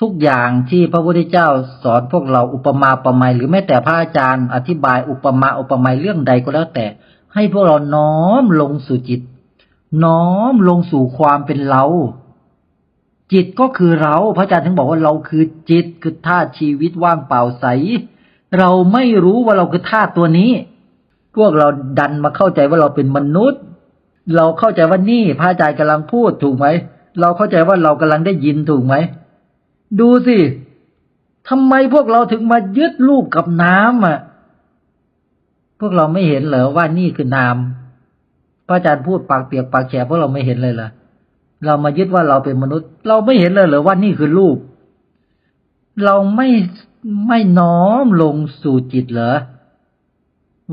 ทุกอย่างที่พระพุทธเจ้าสอนพวกเราอุปมาอุปไมยหรือแม้แต่พระอาจารย์อธิบายอุปมาอุปไมยเรื่องใดก็แล้วแต่ ให้พวกเราน้อมลงสู่จิต น้อมลงสู่ความเป็นเรา จิตก็คือเรา พระอาจารย์ถึงบอกว่าเราคือจิตคือธาตุชีวิตว่างเปล่าใส เราไม่รู้ว่าเราคือธาตุตัวนี้ พวกเราดันมาเข้าใจว่าเราเป็นมนุษย์ เราเข้าใจว่านี่พระอาจารย์กำลังพูดถูกไหมเราเข้าใจว่าเรากำลังได้ยินถูกไหม ดูสิทำไมพวกเราถึงมายึดรูปกับน้ำอะ พวกเราไม่เห็นเหรอว่านี่คือน้ำพระอาจารย์พูดปากเปียกปากแฉะพวกเราไม่เห็นเลยเหรอเรามายึดว่าเราเป็นมนุษย์ เราไม่เห็นเลยเหรอว่านี่คือรูป เราไม่ไม่น้อมลงสู่จิตเหรอ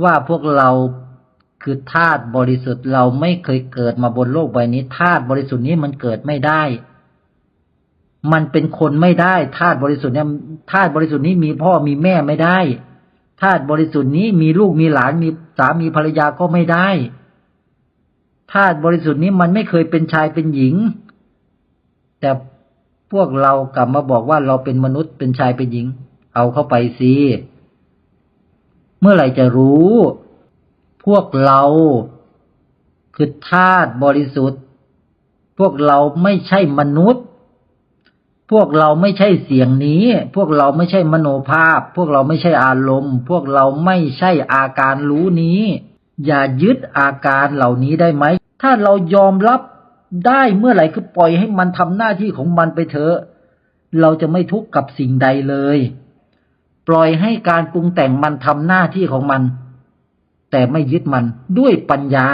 ว่าพวกเราคือธาตุบริสุทธิ์ เราไม่เคยเกิดมาบนโลกใบนี้ธาตุบริสุทธิ์นี้มันเกิดไม่ได้ มันเป็นคนไม่ได้ธาตุบริสุทธิ์เนี่ยธาตุบริสุทธิ์นี้มีพ่อมีแม่ไม่ได้ธาตุบริสุทธิ์นี้มีลูกมีหลานมีสามีภรรยาก็ไม่ได้ธาตุบริสุทธิ์นี้มันไม่เคยเป็นชายเป็นหญิง แต่พวกเรากลับมาบอกว่าเราเป็นมนุษย์เป็นชายเป็นหญิง เอาเข้าไปสิเมื่อไหร่จะรู้ พวกเราคือธาตุบริสุทธิ์ พวกเราไม่ใช่มนุษย์ พวกเราไม่ใช่เสียงนี้ พวกเราไม่ใช่มโนภาพ พวกเราไม่ใช่อารมณ์ พวกเราไม่ใช่อาการรู้นี้ อย่ายึดอาการเหล่านี้ได้ไหม ถ้าเรายอมรับได้เมื่อไหร่คือปล่อยให้มันทำหน้าที่ของมันไปเถอะ เราจะไม่ทุกข์กับสิ่งใดเลย ปล่อยให้การปรุงแต่งมันทำหน้าที่ของมัน แต่ไม่ยึดมันด้วยปัญญา